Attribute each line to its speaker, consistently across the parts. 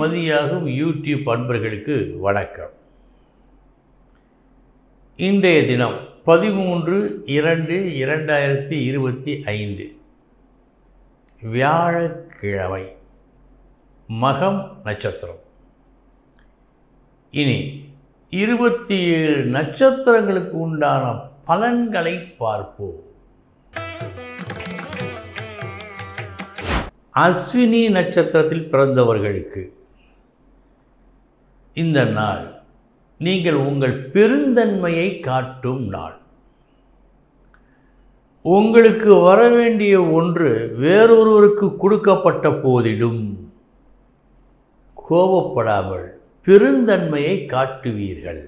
Speaker 1: மதியாகும் YouTube அன்பர்களுக்கு வணக்கம். இன்றைய தினம் பதிமூன்று இரண்டு இரண்டாயிரத்தி இருபத்தி ஐந்து. வியாழக்கிழமை. மகம் நட்சத்திரம். இனி இருபத்தி ஏழு நட்சத்திரங்களுக்கு உண்டான பலன்களை பார்ப்போம். அஸ்வினி நட்சத்திரத்தில் பிறந்தவர்களுக்கு இந்த நாள் நீங்கள் உங்கள் பெருந்தன்மையை காட்டும் நாள். உங்களுக்கு வர வேண்டிய ஒன்று வேறொருவருக்கு கொடுக்கப்பட்ட போதிலும் கோபப்படாமல் பெருந்தன்மையை காட்டுவீர்கள்.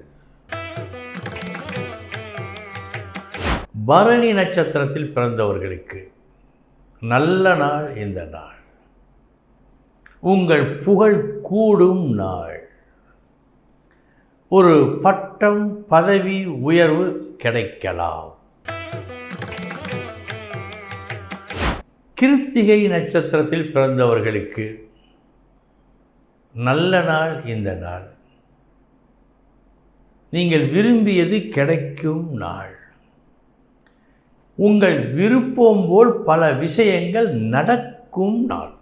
Speaker 1: பரணி நட்சத்திரத்தில் பிறந்தவர்களுக்கு நல்ல நாள் இந்த நாள். உங்கள் புகழ் கூடும் நாள். ஒரு பட்டம் பதவி உயர்வு கிடைக்கலாம். கிருத்திகை நட்சத்திரத்தில் பிறந்தவர்களுக்கு நல்ல நாள் இந்த நாள். நீங்கள் விரும்பியது கிடைக்கும் நாள். உங்கள் விருப்பம் போல் பல விஷயங்கள் நடக்கும் நாள்.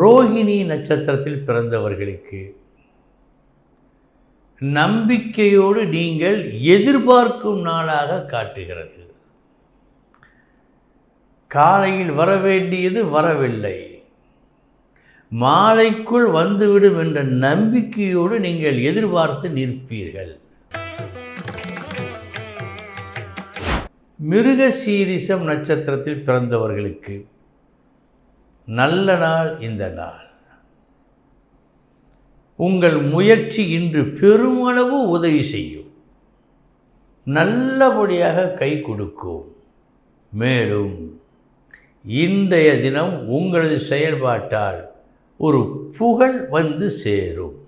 Speaker 1: ரோஹிணி நட்சத்திரத்தில் பிறந்தவர்களுக்கு நம்பிக்கையோடு நீங்கள் எதிர்பார்க்கும் நாளாக காட்டுகிறது. காலையில் வர வேண்டியது வரவில்லை. மாலைக்குள் வந்துவிடும் என்ற நம்பிக்கையோடு நீங்கள் எதிர்பார்த்து நிற்பீர்கள். மிருக சீரிசம் நட்சத்திரத்தில் பிறந்தவர்களுக்கு நல்ல நாள் இந்த நாள். உங்கள் முயற்சி இன்று பெருமளவு உதவி செய்யும். நல்லபடியாக கை கொடுக்கும். மேலும் இன்றைய தினம் உங்களது செயல்பாட்டால் ஒரு புகழ் வந்து சேரும்.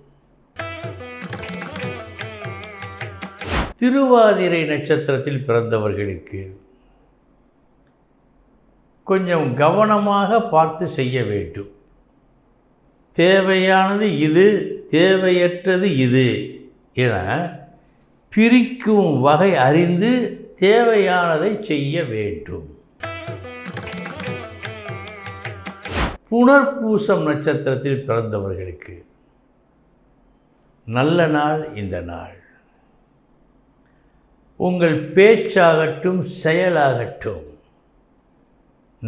Speaker 1: திருவாதிரை நட்சத்திரத்தில் பிறந்தவர்களுக்கு கொஞ்சம் கவனமாக பார்த்து செய்ய வேண்டும். தேவையானது இது தேவையற்றது இது என பிரிக்கும் வகை அறிந்து தேவையானதை செய்ய வேண்டும். புனர்பூசம் நட்சத்திரத்தில் பிறந்தவர்களுக்கு நல்ல நாள் இந்த நாள். உங்கள் பேச்சாகட்டும் செயலாகட்டும்.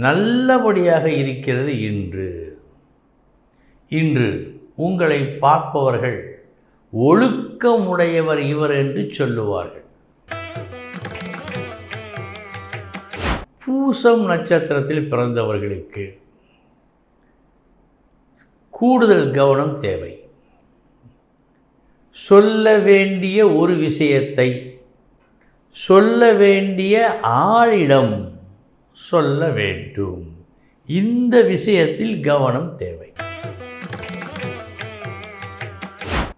Speaker 1: நல்லபடியாக இருக்கிறது இன்று. இன்று உங்களை பார்ப்பவர்கள் ஒழுக்கமுடையவர் இவர் என்று சொல்லுவார்கள். பூசம் நட்சத்திரத்தில் பிறந்தவர்களுக்கு கூடுதல் கவனம் தேவை. சொல்ல வேண்டிய ஒரு விஷயத்தை சொல்ல வேண்டிய ஆளிடம் சொல்ல வேண்டும். இந்த விஷயத்தில் கவனம் தேவை.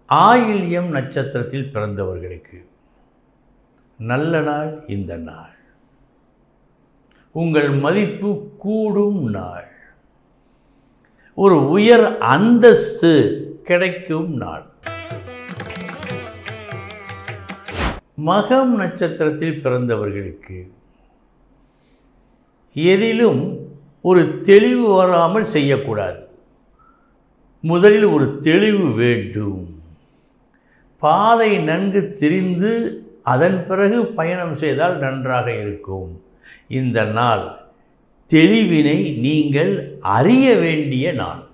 Speaker 1: ஆயில்யம் நட்சத்திரத்தில் பிறந்தவர்களுக்கு நல்ல நாள் இந்த நாள். உங்கள் மதிப்பு கூடும் நாள். ஒரு உயர் அந்தஸ்து கிடைக்கும் நாள். மகம் நட்சத்திரத்தில் பிறந்தவர்களுக்கு எதிலும் ஒரு தெளிவு வராமல் செய்யக்கூடாது. முதலில் ஒரு தெளிவு வேண்டும். பாதை நன்கு தெரிந்து அதன் பிறகு பயணம் செய்தால் நன்றாக இருக்கும். இந்த நாள் தெளிவினை நீங்கள் அறிய வேண்டிய நாள்.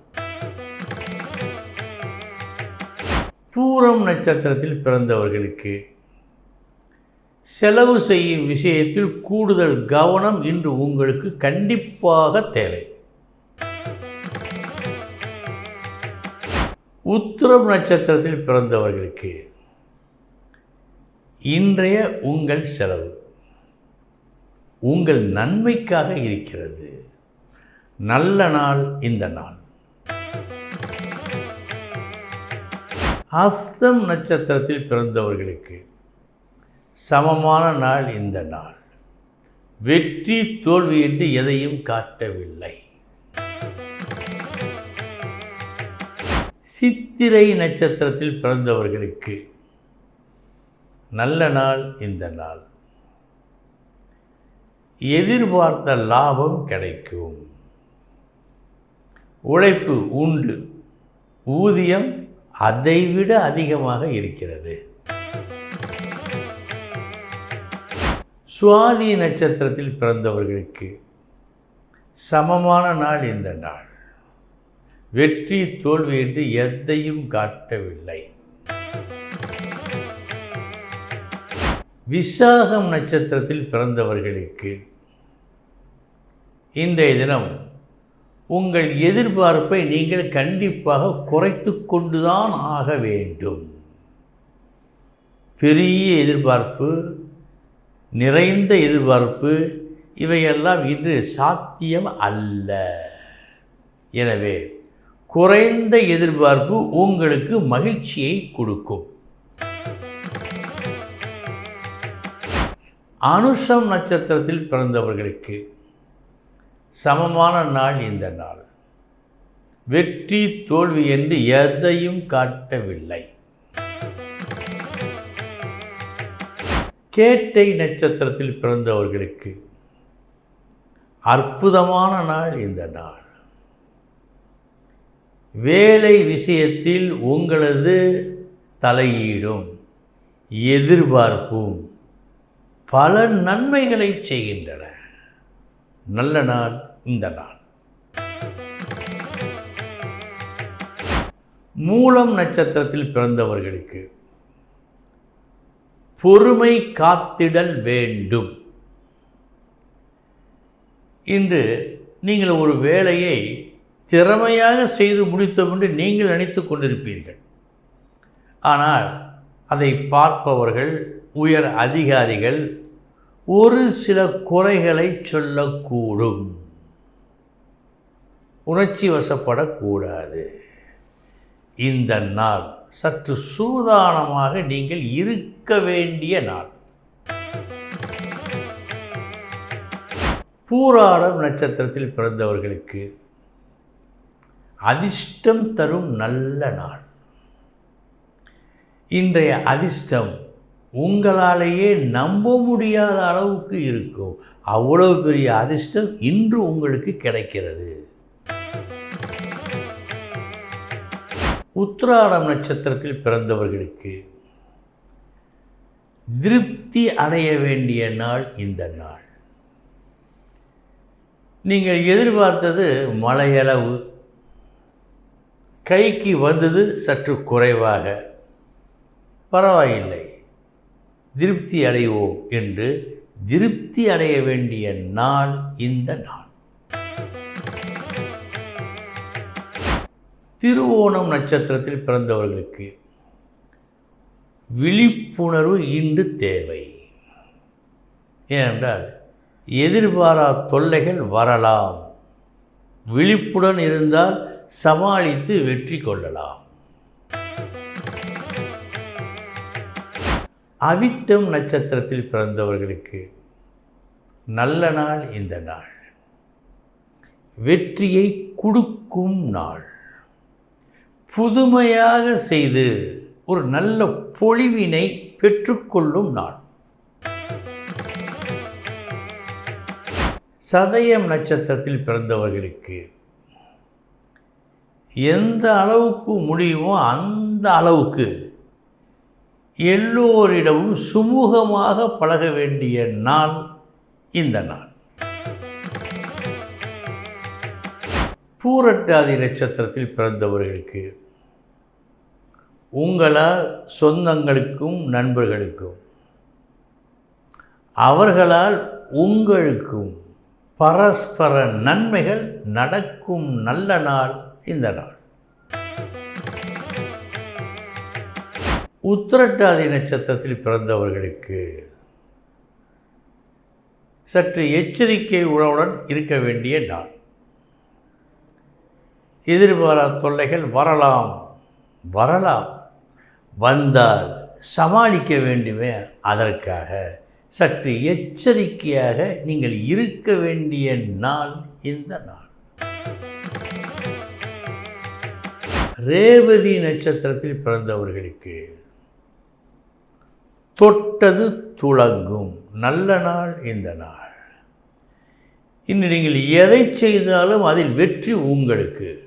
Speaker 1: பூரம் நட்சத்திரத்தில் பிறந்தவர்களுக்கு செலவு செய்யும் விஷயத்தில் கூடுதல் கவனம் இன்று உங்களுக்கு கண்டிப்பாக தேவை. உத்திரம் நட்சத்திரத்தில் பிறந்தவர்களுக்கு இன்றைய உங்கள் செலவு. உங்கள் நன்மைக்காக இருக்கிறது. நல்ல நாள் இந்த நாள். அஸ்தம் நட்சத்திரத்தில் பிறந்தவர்களுக்கு சமமான நாள் இந்த நாள். வெற்றி தோல்வி என்று எதையும் காட்டவில்லை. சித்திரை நட்சத்திரத்தில் பிறந்தவர்களுக்கு நல்ல நாள் இந்த நாள். எதிர்பார்த்த லாபம் கிடைக்கும். உழைப்பு உண்டு. ஊதியம் அதைவிட அதிகமாக இருக்கிறது. சுவாதி நட்சத்திரத்தில் பிறந்தவர்களுக்கு சமமான நாள் இந்த நாள். வெற்றி தோல்வி என்று எதையும் காட்டவில்லை. விசாகம் நட்சத்திரத்தில் பிறந்தவர்களுக்கு இன்றைய தினம் உங்கள் எதிர்பார்ப்பை நீங்கள் கண்டிப்பாக குறைத்து கொண்டுதான் ஆக வேண்டும். பெரிய எதிர்பார்ப்பு நிறைந்த எதிர்பார்ப்பு இவையெல்லாம் இன்று சாத்தியம் அல்ல. எனவே குறைந்த எதிர்பார்ப்பு உங்களுக்கு மகிழ்ச்சியை கொடுக்கும். அனுஷம் நட்சத்திரத்தில் பிறந்தவர்களுக்கு சமமான நாள் இந்த நாள். வெற்றி தோல்வி என்று எதையும் காட்டவில்லை. கேட்டை நட்சத்திரத்தில் பிறந்தவர்களுக்கு அற்புதமான நாள் இந்த நாள். வேலை விஷயத்தில் உங்களது தலையீடும் எதிர்பார்ப்பும் பல நன்மைகளை செய்கின்றன. நல்ல நாள் இந்த நாள். மூலம் நட்சத்திரத்தில் பிறந்தவர்களுக்கு பொறுமை காத்திடல் வேண்டும். இன்று நீங்கள் ஒரு வேலையை திறமையாக செய்து முடித்தோம் என்று நீங்கள் நினைத்து கொண்டிருப்பீர்கள். ஆனால் அதை பார்ப்பவர்கள் உயர் அதிகாரிகள் ஒரு சில குறைகளை சொல்லக்கூடும். உணர்ச்சி வசப்படக்கூடாது இந்த நாள் சற்று சூதானமாக நீங்கள் இருக்க வேண்டிய நாள். பூராடம் நட்சத்திரத்தில் பிறந்தவர்களுக்கு அதிர்ஷ்டம் தரும் நல்ல நாள். இன்றைய அதிர்ஷ்டம் உங்களாலேயே நம்ப முடியாத அளவுக்கு இருக்கும். அவ்வளவு பெரிய அதிர்ஷ்டம் இன்று உங்களுக்கு கிடைக்கிறது. உத்திராடம் நட்சத்திரத்தில் பிறந்தவர்களுக்கு திருப்தி அடைய வேண்டிய நாள் இந்த நாள். நீங்கள் எதிர்பார்த்தது மழையளவு கைக்கு வந்தது சற்று குறைவாக. பரவாயில்லை திருப்தி அடைவோம் என்று திருப்தி அடைய வேண்டிய நாள் இந்த நாள். திருவோணம் நட்சத்திரத்தில் பிறந்தவர்களுக்கு விழிப்புணர்வு இன்று தேவை. ஏனென்றால் எதிர்பாரா தொல்லைகள் வரலாம். விழிப்புடன் இருந்தால் சமாளித்து வெற்றி கொள்ளலாம். அவிட்டம் நட்சத்திரத்தில் பிறந்தவர்களுக்கு நல்ல நாள் இந்த நாள். வெற்றியை கொடுக்கும் நாள். புதுமையாக செய்து ஒரு நல்ல பொழிவினை பெற்றுக்கொள்ளும் நாள். சதயம் நட்சத்திரத்தில் பிறந்தவர்களுக்கு எந்த அளவுக்கு முடியுமோ அந்த அளவுக்கு எல்லோரிடமும் சுமூகமாக பழக வேண்டிய நாள் இந்த நாள். பூரட்டாதி நட்சத்திரத்தில் பிறந்தவர்களுக்கு உங்களால் சொந்தங்களுக்கும் நண்பர்களுக்கும் அவர்களால் உங்களுக்கும் பரஸ்பர நன்மைகள் நடக்கும் நல்ல நாள் இந்த நாள். உத்திரட்டாதி நட்சத்திரத்தில் பிறந்தவர்களுக்கு சற்று எச்சரிக்கை உணவுடன் இருக்க வேண்டிய நாள். எதிர்பாரா தொல்லைகள் வரலாம். வரலாம். வந்தால் சமாளிக்க வேண்டுமே அதற்காக. சற்று எச்சரிக்கையாக நீங்கள் இருக்க வேண்டிய நாள் இந்த நாள். ரேவதி நட்சத்திரத்தில் பிறந்தவர்களுக்கு தொட்டது துளங்கும் நல்ல நாள் இந்த நாள். இன்று நீங்கள் எதை செய்தாலும் அதில் வெற்றி உங்களுக்கு.